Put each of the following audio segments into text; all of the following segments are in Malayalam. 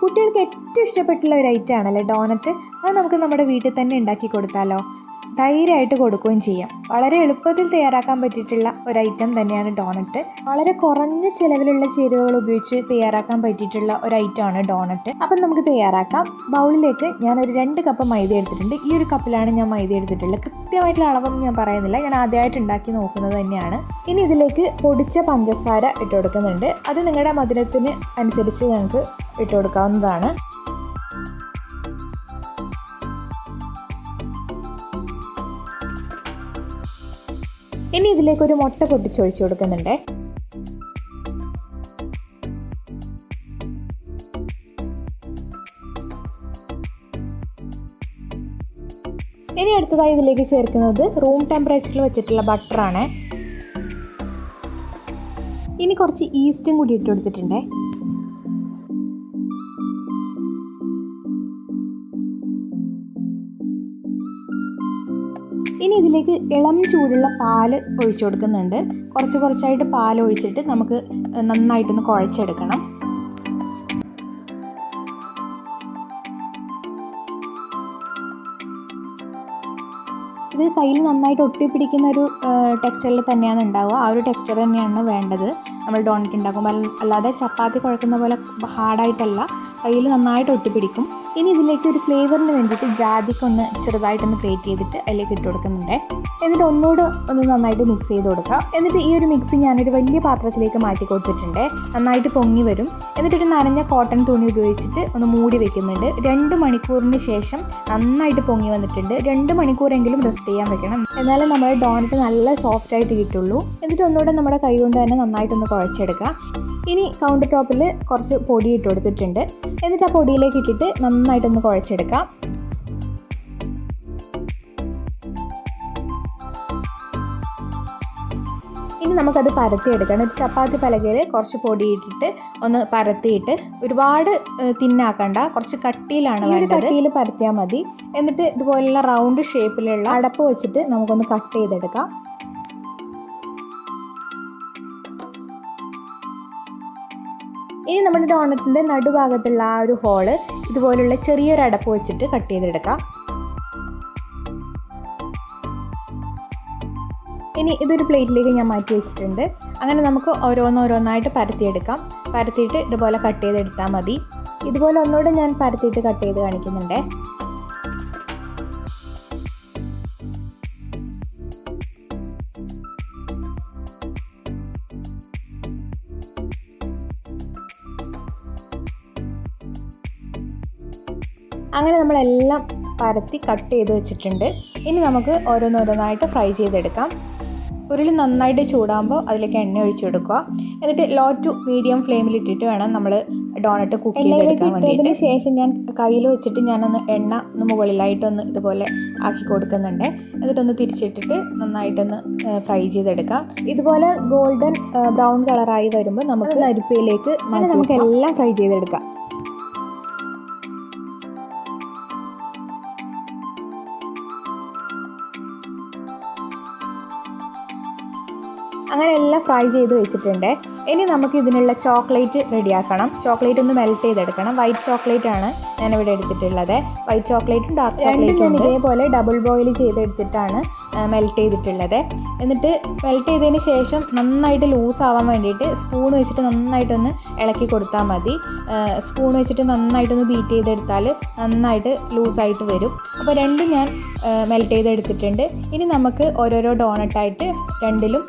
കുട്ടികൾക്ക് ഏറ്റവും ഇഷ്ടപ്പെട്ടുള്ള ഒരു ഐറ്റം ആണല്ലേ ഡോണറ്റ് അത് നമുക്ക് നമ്മുടെ വീട്ടിൽ തന്നെ ഉണ്ടാക്കി കൊടുത്താലോ? ധൈര്യമായിട്ട് കൊടുക്കുകയും ചെയ്യാം. വളരെ എളുപ്പത്തിൽ തയ്യാറാക്കാൻ പറ്റിയിട്ടുള്ള ഒരു ഐറ്റം തന്നെയാണ് ഡോണറ്റ് വളരെ കുറഞ്ഞ ചിലവിലുള്ള ചേരുവകൾ ഉപയോഗിച്ച് തയ്യാറാക്കാൻ പറ്റിയിട്ടുള്ള ഒരു ഐറ്റമാണ് ഡോണറ്റ് അപ്പം നമുക്ക് തയ്യാറാക്കാം. ബൗളിലേക്ക് ഞാൻ ഒരു രണ്ട് കപ്പ് മൈദ എടുത്തിട്ടുണ്ട്. ഈ ഒരു കപ്പിലാണ് ഞാൻ മൈദ എടുത്തിട്ടുള്ളത്. കൃത്യമായിട്ടുള്ള അളവൊന്നും ഞാൻ പറയുന്നില്ല. ഞാൻ ആദ്യമായിട്ട് ഉണ്ടാക്കി നോക്കുന്നത് തന്നെയാണ്. ഇനി ഇതിലേക്ക് പൊടിച്ച പഞ്ചസാര ഇട്ട് കൊടുക്കുന്നുണ്ട്. അത് നിങ്ങളുടെ മധുരത്തിന് അനുസരിച്ച് ഞങ്ങൾക്ക് ഇട്ട് കൊടുക്കാവുന്നതാണ്. ഇനി ഇതിലേക്ക് ഒരു മുട്ട പൊട്ടിച്ചൊഴിച്ചു കൊടുക്കുന്നുണ്ട്. ഇനി അടുത്തതായി ഇതിലേക്ക് ചേർക്കുന്നത് റൂം ടെമ്പറേച്ചറിൽ വെച്ചിട്ടുള്ള ബട്ടറാണ് ഇനി കുറച്ച് ഈസ്റ്റും കൂടി ഇട്ട് കൊടുത്തിട്ടുണ്ട്. ഇനി ഇതിലേക്ക് ഇളം ചൂടുള്ള പാൽ ഒഴിച്ചു കൊടുക്കുന്നുണ്ട്. കുറച്ച് കുറച്ചായിട്ട് പാൽ ഒഴിച്ചിട്ട് നമുക്ക് നന്നായിട്ടൊന്ന് കുഴച്ചെടുക്കണം. ഇത് കയ്യിൽ നന്നായിട്ട് ഒട്ടിപ്പിടിക്കുന്ന ഒരു ടെക്സ്റ്ററിൽ തന്നെയാണ് ഉണ്ടാവുക. ആ ഒരു ടെക്സ്റ്റർ തന്നെയാണ് വേണ്ടത്. നമ്മൾ ഡോണറ്റ് ഉണ്ടാക്കും. അല്ലാതെ ചപ്പാത്തി കുഴക്കുന്ന പോലെ ഹാർഡായിട്ടല്ല കയ്യിൽ നന്നായിട്ട് ഒട്ടിപ്പിടിക്കും. ഇനി ഇതിലേക്ക് ഒരു ഫ്ലേവറിന് വേണ്ടിയിട്ട് ജാതിക്കൊന്ന് ചെറുതായിട്ടൊന്ന് ക്രിയേറ്റ് ചെയ്തിട്ട് അതിലേക്ക് ഇട്ട് കൊടുക്കുന്നുണ്ട്. എന്നിട്ട് ഒന്നുകൂടെ ഒന്ന് നന്നായിട്ട് മിക്സ് ചെയ്ത് കൊടുക്കുക. എന്നിട്ട് ഈ ഒരു മിക്സ് ഞാനൊരു വലിയ പാത്രത്തിലേക്ക് മാറ്റി കൊടുത്തിട്ടുണ്ട്. നന്നായിട്ട് പൊങ്ങി വരും. എന്നിട്ട് ഒരു നനഞ്ഞ കോട്ടൺ തുണി ഉപയോഗിച്ചിട്ട് ഒന്ന് മൂടി വെക്കുന്നുണ്ട്. രണ്ട് മണിക്കൂറിന് ശേഷം നന്നായിട്ട് പൊങ്ങി വന്നിട്ടുണ്ട്. രണ്ട് മണിക്കൂറെങ്കിലും റെസ്റ്റ് ചെയ്യാൻ വെക്കണം. എന്നാലേ നമ്മുടെ ഡോണറ്റ് നല്ല സോഫ്റ്റ് ആയിട്ട് കിട്ടുള്ളൂ. എന്നിട്ട് ഒന്നുകൂടെ നമ്മുടെ കൈ കൊണ്ട് തന്നെ നന്നായിട്ടൊന്ന് കുഴച്ചെടുക്കുക ഇനി കൗണ്ടർ ടോപ്പിൽ കുറച്ച് പൊടി ഇട്ട് കൊടുത്തിട്ടുണ്ട്. എന്നിട്ട് ആ പൊടിയിലേക്ക് ഇട്ടിട്ട് നന്നായിട്ടൊന്ന് കുഴച്ചെടുക്കാം. ഇനി നമുക്കത് പരത്തിയെടുക്കണം ഒരു ചപ്പാത്തി പലകയിൽ കുറച്ച് പൊടി ഇട്ടിട്ട് ഒന്ന് പരത്തിയിട്ട് ഒരുപാട് തിന്നാക്കണ്ട. കുറച്ച് കട്ടിയിലാണ് വേണ്ടത്. കട്ടിയിൽ പരത്തിയാൽ മതി. എന്നിട്ട് ഇതുപോലുള്ള റൗണ്ട് ഷേപ്പിലുള്ള അടപ്പ് വെച്ചിട്ട് നമുക്കൊന്ന് കട്ട് ചെയ്തെടുക്കാം. ഇനി നമ്മുടെ ഡോണറ്റിന്റെ നടുഭാഗത്തുള്ള ആ ഒരു ഹോൾ ഇതുപോലുള്ള ചെറിയൊരു അടപ്പ് വെച്ചിട്ട് കട്ട് ചെയ്തെടുക്കാം. ഇനി ഇതൊരു പ്ലേറ്റിലേക്ക് ഞാൻ മാറ്റി വെച്ചിട്ടുണ്ട്. അങ്ങനെ നമുക്ക് ഓരോന്നോരോന്നായിട്ട് പരത്തിയെടുക്കാം. പരത്തിയിട്ട് ഇതുപോലെ കട്ട് ചെയ്തെടുത്താൽ മതി. ഇതുപോലെ ഒന്നുകൂടെ ഞാൻ പരത്തിയിട്ട് കട്ട് ചെയ്ത് കാണിക്കുന്നുണ്ട്. അങ്ങനെ നമ്മളെല്ലാം പരത്തി കട്ട് ചെയ്ത് വെച്ചിട്ടുണ്ട്. ഇനി നമുക്ക് ഓരോന്നോരോന്നായിട്ട് ഫ്രൈ ചെയ്തെടുക്കാം. ഉരുളി നന്നായിട്ട് ചൂടാകുമ്പോൾ അതിലേക്ക് എണ്ണ ഒഴിച്ചു കൊടുക്കുക. എന്നിട്ട് ലോ ടു മീഡിയം ഫ്ലെയിമിൽ ഇട്ടിട്ട് വേണം നമ്മൾ ഡോണറ്റ് കുക്ക് ചെയ്തെടുക്കാൻ വേണ്ടിയിട്ട്. ശേഷം ഞാൻ കയ്യിൽ വെച്ചിട്ട് ഞാനൊന്ന് എണ്ണ ഒന്ന് മുകളിലായിട്ടൊന്ന് ഇതുപോലെ ആക്കി കൊടുക്കുന്നുണ്ട്. എന്നിട്ടൊന്ന് തിരിച്ചിട്ടിട്ട് നന്നായിട്ടൊന്ന് ഫ്രൈ ചെയ്തെടുക്കാം. ഇതുപോലെ ഗോൾഡൻ ബ്രൗൺ കളറായി വരുമ്പോൾ നമുക്ക് അരിപ്പയിലേക്ക് നമുക്ക് എല്ലാം ഫ്രൈ ചെയ്തെടുക്കാം. അങ്ങനെ എല്ലാം ഫ്രൈ ചെയ്ത് വെച്ചിട്ടുണ്ട്. ഇനി നമുക്ക് ഇതിനുള്ള ചോക്ലേറ്റ് റെഡിയാക്കണം. ചോക്ലേറ്റ് ഒന്ന് മെൽറ്റ് ചെയ്തെടുക്കണം. വൈറ്റ് ചോക്ലേറ്റ് ആണ് ഞാൻ ഇവിടെ എടുത്തിട്ടുള്ളത് വൈറ്റ് ചോക്ലേറ്റും ഡാർക്ക് ചോക്ലേറ്റും ഇതേപോലെ ഡബിൾ ബോയിൽ ചെയ്തെടുത്തിട്ടാണ് മെൽറ്റ് ചെയ്തിട്ടുള്ളത്. എന്നിട്ട് മെൽറ്റ് ചെയ്തതിന് ശേഷം നന്നായിട്ട് ലൂസ് ആവാൻ വേണ്ടിയിട്ട് സ്പൂൺ വെച്ചിട്ട് നന്നായിട്ടൊന്ന് ഇളക്കി കൊടുത്താൽ മതി. സ്പൂൺ വെച്ചിട്ട് നന്നായിട്ടൊന്ന് ബീറ്റ് ചെയ്തെടുത്താൽ നന്നായിട്ട് ലൂസായിട്ട് വരും. അപ്പോൾ രണ്ടും ഞാൻ മെൽറ്റ് ചെയ്തെടുത്തിട്ടുണ്ട്. ഇനി നമുക്ക് ഓരോരോ ഡോണട്ടായിട്ട് രണ്ടിലും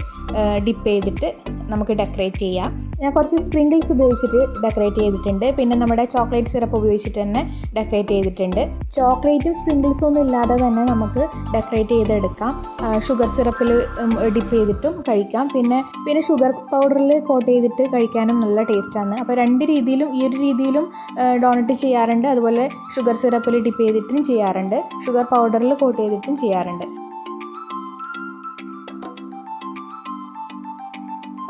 ഡിപ്പ് ചെയ്തിട്ട് നമുക്ക് ഡെക്കറേറ്റ് ചെയ്യാം. ഞാൻ കുറച്ച് സ്പ്രിങ്കിൾസ് ഉപയോഗിച്ചിട്ട് ഡെക്കറേറ്റ് ചെയ്തിട്ടുണ്ട്. പിന്നെ നമ്മുടെ ചോക്ലേറ്റ് സിറപ്പ് ഉപയോഗിച്ചിട്ട് തന്നെ ഡെക്കറേറ്റ് ചെയ്തിട്ടുണ്ട്. ചോക്ലേറ്റും സ്പ്രിങ്കിൾസും ഒന്നും ഇല്ലാതെ തന്നെ നമുക്ക് ഡെക്കറേറ്റ് ചെയ്തെടുക്കാം. ഷുഗർ സിറപ്പിൽ ഡിപ്പ് ചെയ്തിട്ടും കഴിക്കാം. പിന്നെ പിന്നെ ഷുഗർ പൗഡറിൽ കോട്ട് ചെയ്തിട്ട് കഴിക്കാനും നല്ല ടേസ്റ്റാണ് അപ്പോൾ രണ്ട് രീതിയിലും ഈ ഒരു രീതിയിലും ഡോണറ്റ് ചെയ്യാറുണ്ട്. അതുപോലെ ഷുഗർ സിറപ്പിൽ ഡിപ്പ് ചെയ്തിട്ടും ചെയ്യാറുണ്ട്. ഷുഗർ പൗഡറിൽ കോട്ട് ചെയ്തിട്ടും ചെയ്യാറുണ്ട്.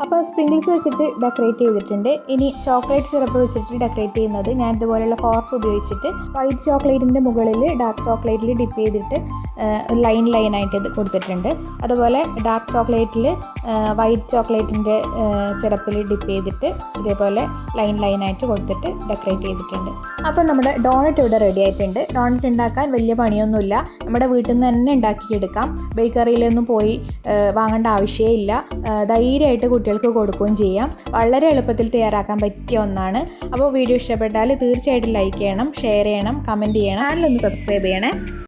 അപ്പോൾ സ്പ്രിങ്കിൾസ് വെച്ചിട്ട് ഡെക്കറേറ്റ് ചെയ്തിട്ടുണ്ട്. ഇനി ചോക്ലേറ്റ് സിറപ്പ് വെച്ചിട്ട് ഡെക്കറേറ്റ് ചെയ്യുന്നത് ഞാൻ ഇതുപോലെയുള്ള ഫോർക്ക് ഉപയോഗിച്ചിട്ട് വൈറ്റ് ചോക്ലേറ്റിന്റെ മുകളിൽ ഡാർക്ക് ചോക്ലേറ്റിൽ ഡിപ്പ് ചെയ്തിട്ട് ലൈൻ ലൈനായിട്ട് ഇത് കൊടുത്തിട്ടുണ്ട്. അതുപോലെ ഡാർക്ക് ചോക്ലേറ്റിൽ വൈറ്റ് ചോക്ലേറ്റിന്റെ സിറപ്പിൽ ഡിപ്പ് ചെയ്തിട്ട് ഇതേപോലെ ലൈൻ ലൈനായിട്ട് കൊടുത്തിട്ട് ഡെക്കറേറ്റ് ചെയ്തിട്ടുണ്ട്. അപ്പോൾ നമ്മുടെ ഡോണറ്റ് ഇവിടെ റെഡി ആയിട്ടുണ്ട്. ഡോണറ്റ് ഉണ്ടാക്കാൻ വലിയ പണിയൊന്നുമില്ല. നമ്മുടെ വീട്ടിൽ നിന്ന് തന്നെ ഉണ്ടാക്കിയെടുക്കാം. ബേക്കറിയിലൊന്നും പോയി വാങ്ങേണ്ട ആവശ്യമേ ഇല്ല. ധൈര്യമായിട്ട് ധൈര്യമായിട്ട് കുട്ടികൾക്ക് കൊടുക്കുകയും ചെയ്യാം. വളരെ എളുപ്പത്തിൽ തയ്യാറാക്കാൻ പറ്റിയ ഒന്നാണ്. അപ്പോൾ വീഡിയോ ഇഷ്ടപ്പെട്ടാൽ തീർച്ചയായിട്ടും ലൈക്ക് ചെയ്യണം ഷെയർ ചെയ്യണം കമന്റ് ചെയ്യണം. ചാനലൊന്ന് സബ്സ്ക്രൈബ് ചെയ്യണേ.